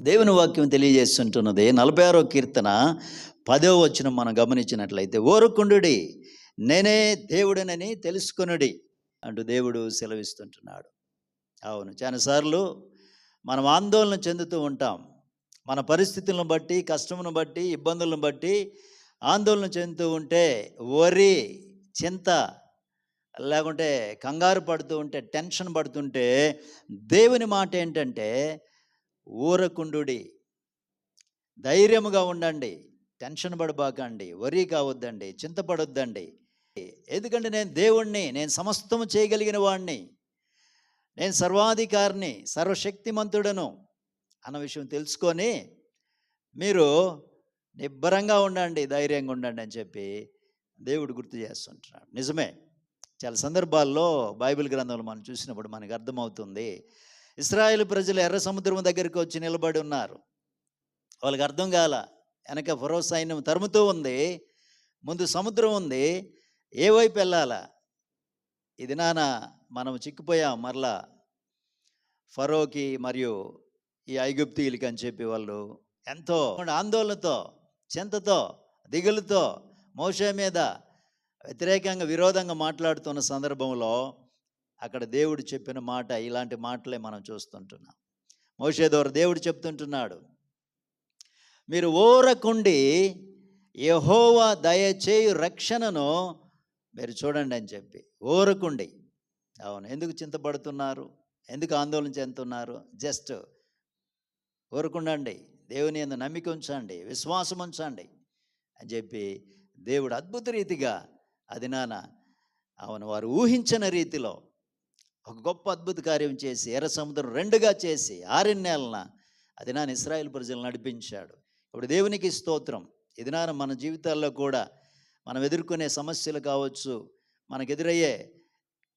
దేవుని వాక్యం తెలియజేస్తుంటున్నది. నలభై ఆరో కీర్తన పదో వచ్చిన మనం గమనించినట్లయితే ఓరుకుండుడి నేనే దేవుడనని తెలుసుకొనుడి అంటూ దేవుడు సెలవిస్తుంటున్నాడు. అవును చాలాసార్లు మనం ఆందోళన చెందుతూ ఉంటాం. మన పరిస్థితులను బట్టి కష్టమును బట్టి ఇబ్బందులను బట్టి ఆందోళన చెందుతూ ఉంటే వరి చింత లేకుంటే కంగారు పడుతూ ఉంటే టెన్షన్ పడుతుంటే దేవుని మాట ఏంటంటే ఊరకుండుడి. ధైర్యముగా ఉండండి. టెన్షన్ పడబాకండి. వరి కావద్దండి. చింతపడొద్దండి. ఎందుకంటే నేను దేవుణ్ణి నేను సమస్తము చేయగలిగిన వాడిని నేను సర్వాధికారిని సర్వశక్తిమంతుడను అన్న విషయం తెలుసుకొని మీరు నిబ్బరంగా ఉండండి ధైర్యంగా ఉండండి అని చెప్పి దేవుడు గుర్తు చేస్తుంటున్నాడు నిజమే. చాలా సందర్భాల్లో బైబిల్ గ్రంథంలో మనం చూసినప్పుడు మనకు అర్థమవుతుంది. ఇస్రాయేల్ ప్రజలు ఎర్ర సముద్రం దగ్గరికి వచ్చి నిలబడి ఉన్నారు. వాళ్ళకి అర్థం కాల వెనక ఫరో సైన్యం తరుముతూ ఉంది ముందు సముద్రం ఉంది ఏ వైపు వెళ్ళాలా? ఇది నాన్న మనం చిక్కిపోయాం మరలా ఫరోకి మరియు ఈ ఐగుప్తీయులకి అని చెప్పి వాళ్ళు ఎంతో ఆందోళనతో చింతతో దిగులుతో మోసే మీద వ్యతిరేకంగా విరోధంగా మాట్లాడుతున్న సందర్భంలో అక్కడ దేవుడు చెప్పిన మాట ఇలాంటి మాటలే మనం చూస్తుంటున్నాం. మోషే దేవుడు చెప్తుంటున్నాడు మీరు ఓరకుండి యహోవా దయచేయు రక్షణను మీరు చూడండి అని చెప్పి ఓరకుండి. అవును ఎందుకు చింతపడుతున్నారు? ఎందుకు ఆందోళన చెందుతున్నారు? జస్ట్ ఓరకుండండి దేవుని ఎందు నమ్మిక ఉంచండి విశ్వాసం ఉంచండి అని చెప్పి దేవుడు అద్భుత రీతిగా అది నాన్న అవును వారు ఊహించిన రీతిలో ఒక గొప్ప అద్భుత కార్యం చేసి ఎర్ర సముద్రం రెండుగా చేసి ఆరిన్ అది నాన్న ఇస్రాయేల్ ప్రజలు నడిపించాడు. ఇప్పుడు దేవునికి స్తోత్రం. ఇది నాన్న మన జీవితాల్లో కూడా మనం ఎదుర్కొనే సమస్యలు కావచ్చు మనకు ఎదురయ్యే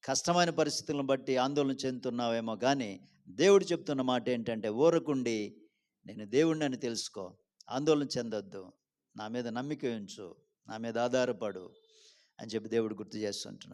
కష్టమైన పరిస్థితులను బట్టి ఆందోళన చెందుతున్నావేమో కానీ దేవుడు చెప్తున్న మాట ఏంటంటే ఊరకుండి నేను దేవుణ్ణి అని తెలుసుకో. ఆందోళన చెందొద్దు. నా మీద నమ్మిక ఉంచు. నా మీద ఆధారపడు. అని చెప్పి దేవుడు గుర్తు చేస్తుంటున్నాడు